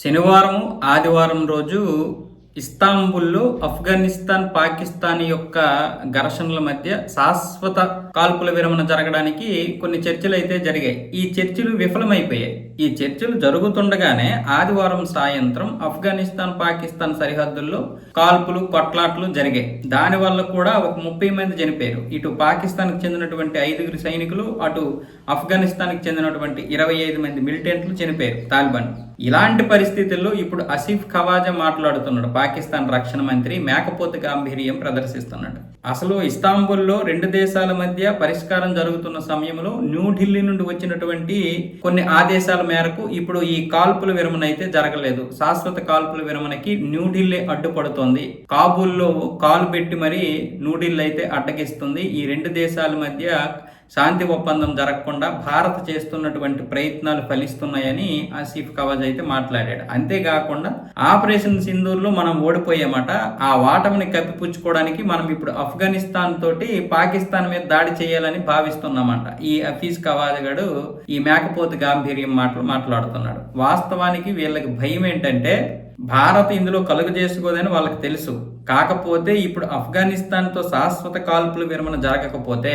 శనివారం ఆదివారం రోజు ఇస్తాంబుల్లో ఆఫ్ఘనిస్తాన్ పాకిస్తాన్ యొక్క ఘర్షణల మధ్య శాశ్వత కాల్పుల విరమణ జరగడానికి కొన్ని చర్చలు అయితే జరిగాయి. ఈ చర్చలు విఫలమైపోయాయి. ఈ చర్చలు జరుగుతుండగానే ఆదివారం సాయంత్రం ఆఫ్ఘనిస్తాన్ పాకిస్తాన్ సరిహద్దుల్లో కాల్పులు కొట్లాట్లు జరిగాయి. దానివల్ల కూడా ఒక ముప్పై మంది చనిపోయారు. ఇటు పాకిస్తాన్కి చెందినటువంటి ఐదుగురు సైనికులు అటు ఆఫ్ఘనిస్తాన్కి చెందినటువంటి ఇరవై ఐదు మంది మిలిటెంట్లు చనిపోయారు. తాలిబాన్ ఇలాంటి పరిస్థితుల్లో ఇప్పుడు అసీఫ్ ఖవాజా మాట్లాడుతున్నాడు. పాకిస్తాన్ రక్షణ మంత్రి మేకపోతు గాంభీర్యం ప్రదర్శిస్తున్నాడు. అసలు ఇస్తాంబుల్లో రెండు దేశాల మధ్య పరిష్కారం జరుగుతున్న సమయంలో న్యూఢిల్లీ నుండి వచ్చినటువంటి కొన్ని ఆదేశాల మేరకు ఇప్పుడు ఈ కాల్పుల విరమణ అయితే జరగలేదు. శాశ్వత కాల్పుల విరమణకి న్యూఢిల్లీ అడ్డుపడుతోంది. కాబూల్లో కాలు పెట్టి మరి న్యూఢిల్లీ అయితే అడ్డగిస్తుంది. ఈ రెండు దేశాల మధ్య శాంతి ఒప్పందం జరగకుండా భారత్ చేస్తున్నటువంటి ప్రయత్నాలు ఫలిస్తున్నాయని ఆసిఫ్ కవాజ్ అయితే మాట్లాడాడు. అంతేకాకుండా ఆపరేషన్ సింధూర్లో మనం ఓడిపోయామట ఆ వాటమిని కప్పిపుచ్చుకోవడానికి మనం ఇప్పుడు ఆఫ్ఘనిస్తాన్ తోటి పాకిస్తాన్ మీద దాడి చేయాలని భావిస్తున్నామంట. ఈ అఫీజ్ కవాజ్ గడు ఈ మేకపోతు గాంభీర్యం మాటలు మాట్లాడుతున్నాడు. వాస్తవానికి వీళ్ళకి భయం ఏంటంటే భారత్ ఇందులో కలుగు చేసుకోదని వాళ్ళకి తెలుసు. కాకపోతే ఇప్పుడు ఆఫ్ఘనిస్తాన్తో శాశ్వత కాల్పుల విరమణ జరగకపోతే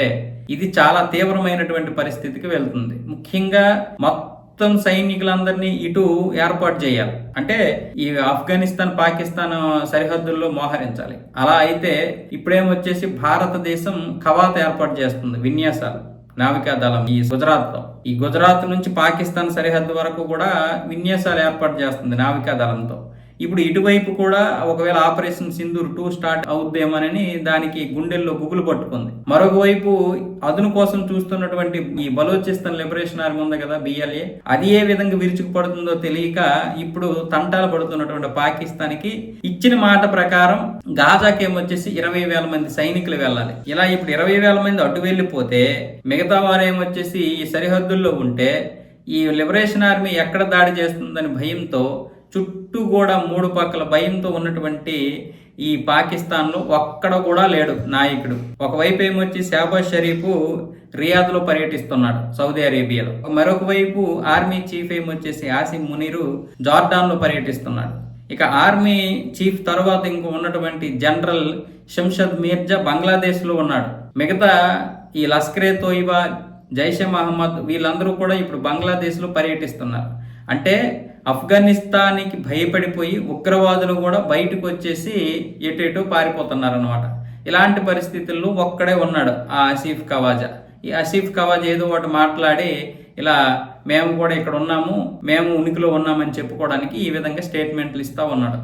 ఇది చాలా తీవ్రమైనటువంటి పరిస్థితికి వెళ్తుంది. ముఖ్యంగా మొత్తం సైనికులందరినీ ఇటు ఏర్పాటు చేయాలి. అంటే ఈ ఆఫ్ఘనిస్తాన్ పాకిస్తాన్ సరిహద్దుల్లో మోహరించాలి. అలా అయితే ఇప్పుడేమొచ్చేసి భారతదేశం కవాత ఏర్పాటు చేస్తుంది విన్యాసాలు నావికా దళం ఈ గుజరాత్లో. ఈ గుజరాత్ నుంచి పాకిస్తాన్ సరిహద్దు వరకు కూడా విన్యాసాలు ఏర్పాటు చేస్తుంది నావికా దళంతో ఇప్పుడు ఇటువైపు కూడా ఒకవేళ ఆపరేషన్ సింధూర్ టూ స్టార్ట్ అవుద్దేమోనని దానికి గుండెల్లో గుగులు పట్టుకుంది. మరొక వైపు అదును కోసం చూస్తున్నటువంటి ఈ బలోచిస్తాన్ లిబరేషన్ ఆర్మీ ఉంది కదా బిఎల్ఏ అది ఏ విధంగా విరుచుకుపడుతుందో తెలియక ఇప్పుడు తంటాలు పడుతున్నటువంటి పాకిస్తాన్కి ఇచ్చిన మాట ప్రకారం గాజాకేమొచ్చేసి ఇరవై వేల మంది సైనికులు వెళ్ళాలి. ఇలా ఇప్పుడు ఇరవై వేల మంది అడ్డు వెళ్ళిపోతే మిగతా వారు ఏమొచ్చేసి ఈ సరిహద్దుల్లో ఉంటే ఈ లిబరేషన్ ఆర్మీ ఎక్కడ దాడి చేస్తుందని భయంతో చుట్టూ కూడా మూడు పక్కల భయంతో ఉన్నటువంటి ఈ పాకిస్తాన్లో ఒక్కడ కూడా లేడు నాయకుడు. ఒకవైపు ఏమొచ్చి షాబాజ్ షరీఫ్ రియాద్లో పర్యటిస్తున్నాడు సౌదీ అరేబియాలో. మరొక వైపు ఆర్మీ చీఫ్ ఏమొచ్చేసి ఆసిమ్ మునీరు జార్డాన్లో పర్యటిస్తున్నాడు. ఇక ఆర్మీ చీఫ్ తర్వాత ఇంకో ఉన్నటువంటి జనరల్ షంషద్ మీర్జా బంగ్లాదేశ్లో ఉన్నాడు. మిగతా ఈ లస్కరే తోయిబా జైషే మహమ్మద్ వీళ్ళందరూ కూడా ఇప్పుడు బంగ్లాదేశ్లో పర్యటిస్తున్నారు. అంటే ఆఫ్ఘనిస్తాన్కి భయపడిపోయి ఉగ్రవాదులు కూడా బయటకు వచ్చేసి ఎటు పారిపోతున్నారనమాట పారిపోతున్నారు అనమాట ఇలాంటి పరిస్థితుల్లో ఒక్కడే ఉన్నాడు ఆ ఆసిఫ్ కవాజా. ఈ ఆసిఫ్ కవాజా ఏదో ఒకటి మాట్లాడి ఇలా మేము కూడా ఇక్కడ ఉన్నాము మేము ఉనికిలో ఉన్నామని చెప్పుకోవడానికి ఈ విధంగా స్టేట్మెంట్లు ఇస్తూ ఉన్నాడు.